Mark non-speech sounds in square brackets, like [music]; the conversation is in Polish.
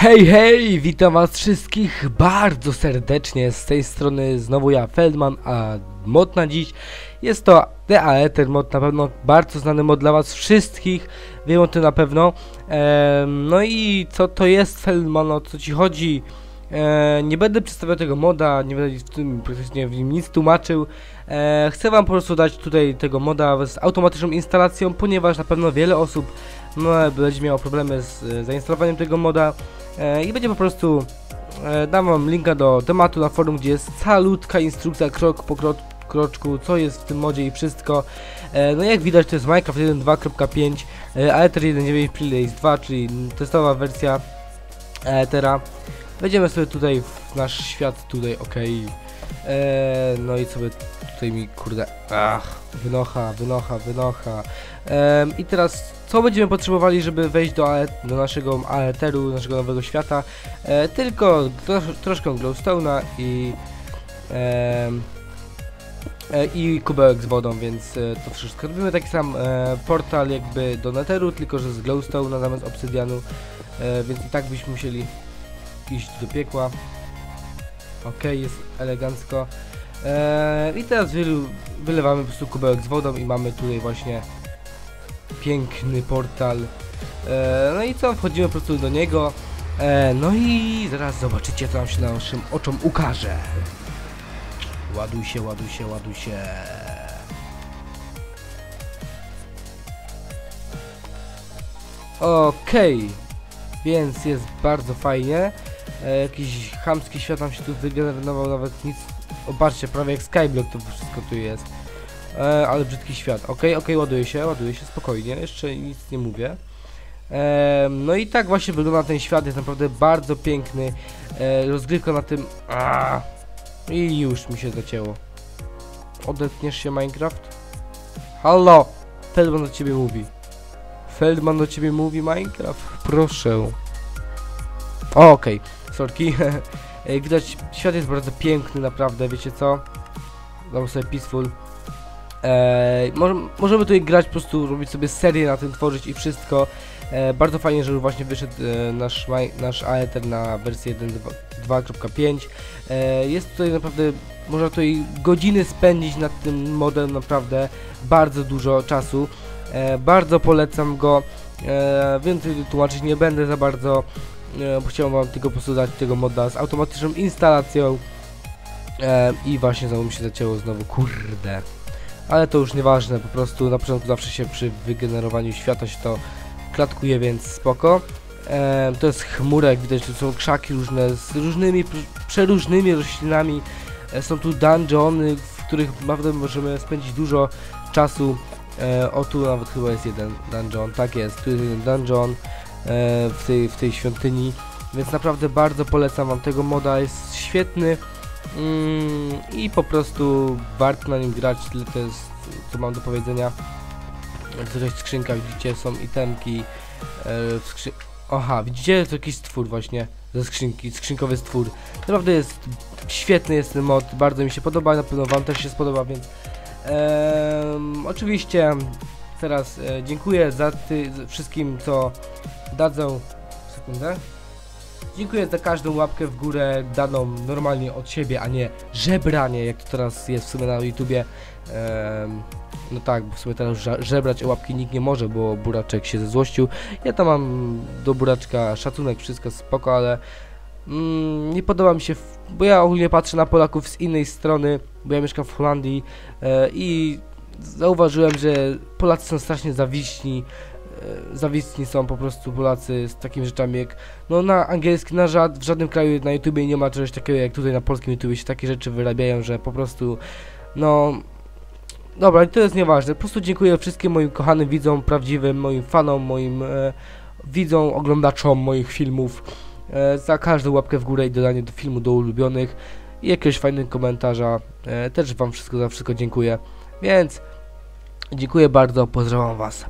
Hej, hej, witam was wszystkich bardzo serdecznie, z tej strony znowu ja, Feldman, a mod na dziś jest to The Aether mod, na pewno bardzo znany mod dla was wszystkich, wiem o tym na pewno. No i co to jest Feldman, o co ci chodzi? Nie będę przedstawiał tego moda, nie będę w tym w nim nic tłumaczył. Chcę wam po prostu dać tutaj tego moda z automatyczną instalacją, ponieważ na pewno wiele osób no, będzie miało problemy z e, zainstalowaniem tego moda i będzie po prostu e, dam wam linka do tematu na forum, gdzie jest calutka instrukcja krok po krok, kroczku, co jest w tym modzie i wszystko. E, no jak widać to jest Minecraft 1.2.5, e, Aether 1.9 Playlist 2, czyli testowa wersja Aethera. Wejdziemy sobie tutaj w nasz świat, tutaj ok. E, no i sobie tutaj mi kurde, ach, wynocha, wynocha, wynocha. E, I teraz co będziemy potrzebowali, żeby wejść do, do naszego Aetheru, naszego nowego świata? E, tylko trosz, troszkę glowstone'a i e, i kubełek z wodą, więc e, to wszystko. Robimy taki sam e, portal jakby do Netheru, tylko że z glowstone'a zamiast obsydianu, e, więc i tak byśmy musieli iść do piekła. Ok, jest elegancko. Eee, I teraz wylewamy po prostu kubełek z wodą i mamy tutaj właśnie piękny portal. Eee, no i co, wchodzimy po prostu do niego. Eee, no i zaraz zobaczycie, co nam się naszym oczom ukaże. Ładuj się, ładuj się, ładuj się. Okej, więc jest bardzo fajnie. E, jakiś chamski świat nam się tu wygenerował, nawet nic. Obaczcie, prawie jak Skyblock to wszystko tu jest. E, ale brzydki świat. Ok, ok, ładuje się, ładuje się spokojnie, jeszcze nic nie mówię. E, no i tak właśnie wygląda ten świat, jest naprawdę bardzo piękny. E, rozgrywka na tym... Aaaa, I już mi się zacięło. Odetniesz się Minecraft? Halo! Feldman do ciebie mówi. Feldman do ciebie mówi Minecraft? Proszę. Okej, okay. sorki. [laughs] Ej, Widać, świat jest bardzo piękny, naprawdę, wiecie co? Dam sobie peaceful. Eee, może, możemy tutaj grać, po prostu robić sobie serię na tym, tworzyć i wszystko. Eee, bardzo fajnie, że już właśnie wyszedł e, nasz, nasz Aether na wersję 1.2.5. Eee, jest tutaj naprawdę, można tutaj godziny spędzić nad tym modem, naprawdę bardzo dużo czasu. Eee, bardzo polecam go. Eee, więcej tłumaczyć nie będę za bardzo e, bo chciałem wam tylko po prostu dać tego moda z automatyczną instalacją. E, i właśnie znowu mi się zacięło znowu, kurde. Ale to już nieważne, po prostu na początku zawsze się przy wygenerowaniu świata się to klatkuje, więc spoko. E, to jest chmura, jak widać to są krzaki różne z różnymi, przeróżnymi roślinami. E, są tu dungeony, w których naprawdę możemy spędzić dużo czasu. E, o tu nawet chyba jest jeden dungeon, tak jest, tu jest jeden dungeon. E, w tej, w tej świątyni, więc naprawdę bardzo polecam wam tego moda, jest świetny mm, i po prostu warto na nim grać, tyle to jest co mam do powiedzenia. Tutaj w skrzynkach widzicie są itemki, e, w skrzyn... Aha, widzicie to jakiś stwór właśnie ze skrzynki, skrzynkowy stwór. Naprawdę jest świetny jest ten mod, bardzo mi się podoba, na pewno wam też się spodoba, więc oczywiście teraz e, dziękuję za ty, wszystkim co dadzą... Sekundę. Dziękuję za każdą łapkę w górę daną normalnie od siebie, a nie żebranie, jak to teraz jest w sumie na YouTubie. Ehm, no tak, bo w sumie teraz żebrać o łapki nikt nie może, bo Buraczek się zezłościł. Ja tam mam do Buraczka szacunek, wszystko spoko, ale mm, nie podoba mi się, bo ja ogólnie patrzę na Polaków z innej strony, bo ja mieszkam w Holandii e, i zauważyłem, że Polacy są strasznie zawiśni, zawistni są po prostu Polacy z takimi rzeczami jak no na angielski, na żad, w żadnym kraju na YouTubie nie ma czegoś takiego jak tutaj na polskim YouTubie się takie rzeczy wyrabiają, że po prostu no dobra, to jest nieważne, po prostu dziękuję wszystkim moim kochanym widzom, prawdziwym, moim fanom, moim e, widzom, oglądaczom moich filmów e, za każdą łapkę w górę i dodanie do filmu do ulubionych. I jakiegoś fajnego komentarza, e, też wam wszystko za wszystko dziękuję, więc dziękuję bardzo, pozdrawiam was.